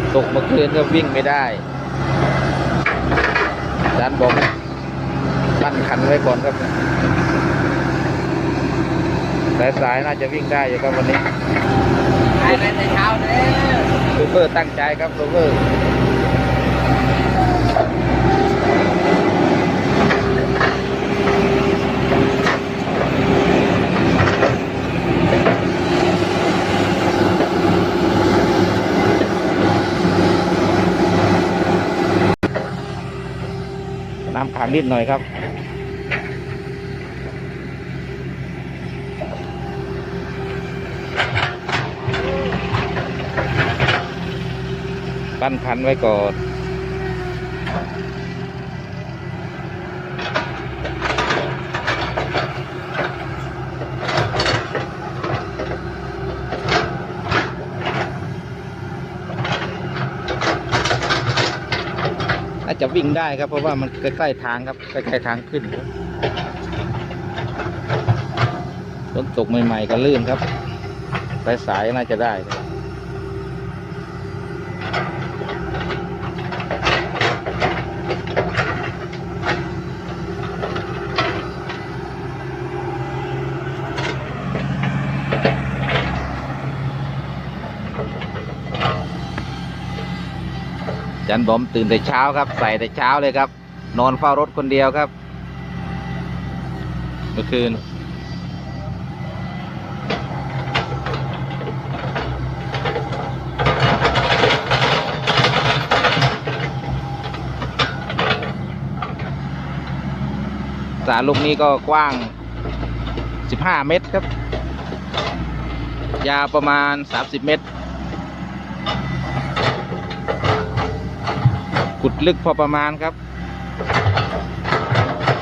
นตกเมื่อคืนก็วิ่งไม่ได้อาจารย์บอกตั้นคันไว้ก่อนครับสายๆน่าจะวิ่งได้อยู่ครับวันนี้ไปไปแต่เช้าเลยโรเฟอร์ตั้งใจครับโรเฟอร์ น้ำขางนิดหน่อยครับ ปั้นคันไว้ก่อน จจะวิ่งได้ครับ เพราะว่ามันใกล้ๆทางครับใกล้ๆทางขึ้นฝนตกใหม่ๆก็ลื่นครับสายๆน่าจะได้ครับ จันบอมตื่นแต่เช้าครับ ใส่แต่เช้าเลยครับ นอนเฝ้ารถคนเดียวครับ เมื่อคืน สารลูกนี้ก็กว้าง 15 เมตรครับ ยาวประมาณ 30 เมตร ขุดลึกพอประมาณครับ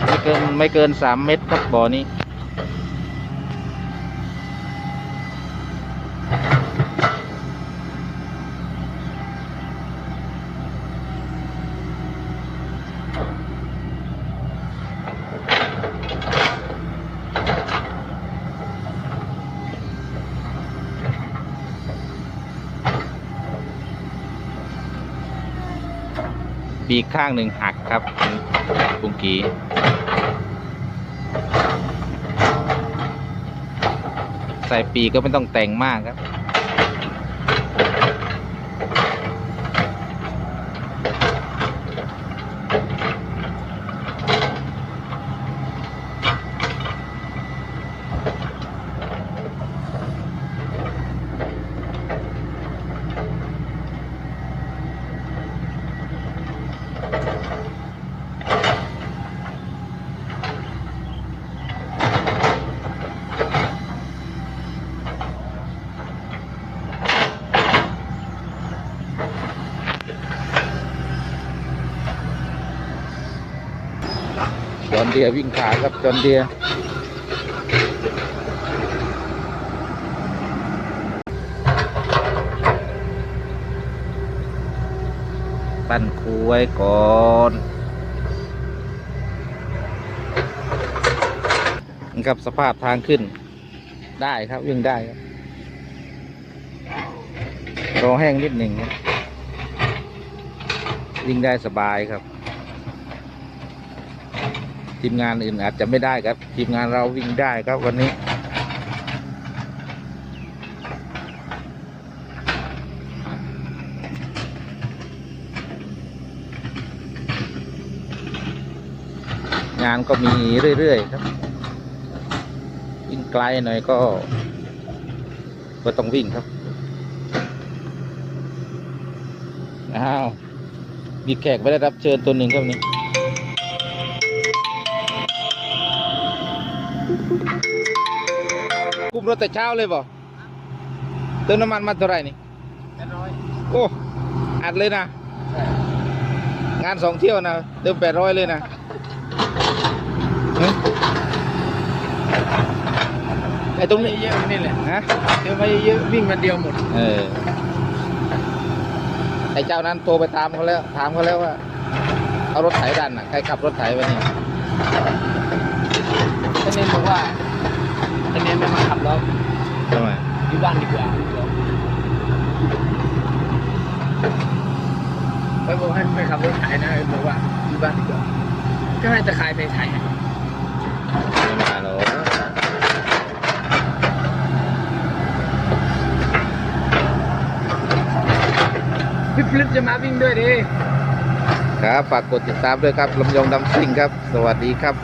ไม่เกินไม่เกินสามเมตรครับบ่อนี้ ปีกข้างหนึ่งหักครับปุงกีใส่ปีกก็ไม่ต้องแต่งมากครับ จอนเดียวิ่งขาครับจอนเดียปั้นคูไว้ก่อนนี่ครับสภาพทางขึ้น ได้ครับวิ่งได้ครับรอแห้งนิดหนึ่งครับวิ่งได้สบายครับ ทีมงานอื่นอาจจะไม่ได้ครับ ทีมงานเราวิ่งได้ครับวันนี้ งานก็มีเรื่อยๆครับวิ่งไกลหน่อยก็ ก็ต้องวิ่งครับอ้าวมีแขกไม่ได้รับเชิญตัวหนึ่งครับวัน รถแต่เช้าเลยบ่เติมน้ำมันมาเท่าไหร่นี่แปดร้อยโอ้อัดเลยนะ งานสองเที่ยวนะเติมแปดร้อยเลยนะเฮ้ยไอ้ตรงนี้เยอะๆนี่แหละฮะเดี๋ยวไปเยอะๆวิ่งวันเดียวหมด เออไอ้เจ้านั้นโทรไปตามเขาแล้ว ถามเขาแล้วว่า เอารถไถดันน่ะใครขับรถไถวะนี่ท่านเน้นบอกว่าท่านเน้นไม่มาขับแล้ว ทำไมอยู่บ้านดีกว่าแล้วบอกให้ไปขับรถไถนะบอกว่าอยู่บ้านดีกว่าก็ให้ตะขายไปไถไม่มาหรอกพี่พลิปจะมาวิ่งด้วยดิครับฝากกดติดตามด้วยครับลำยองดำซิ่งครับ สวัสดีครับ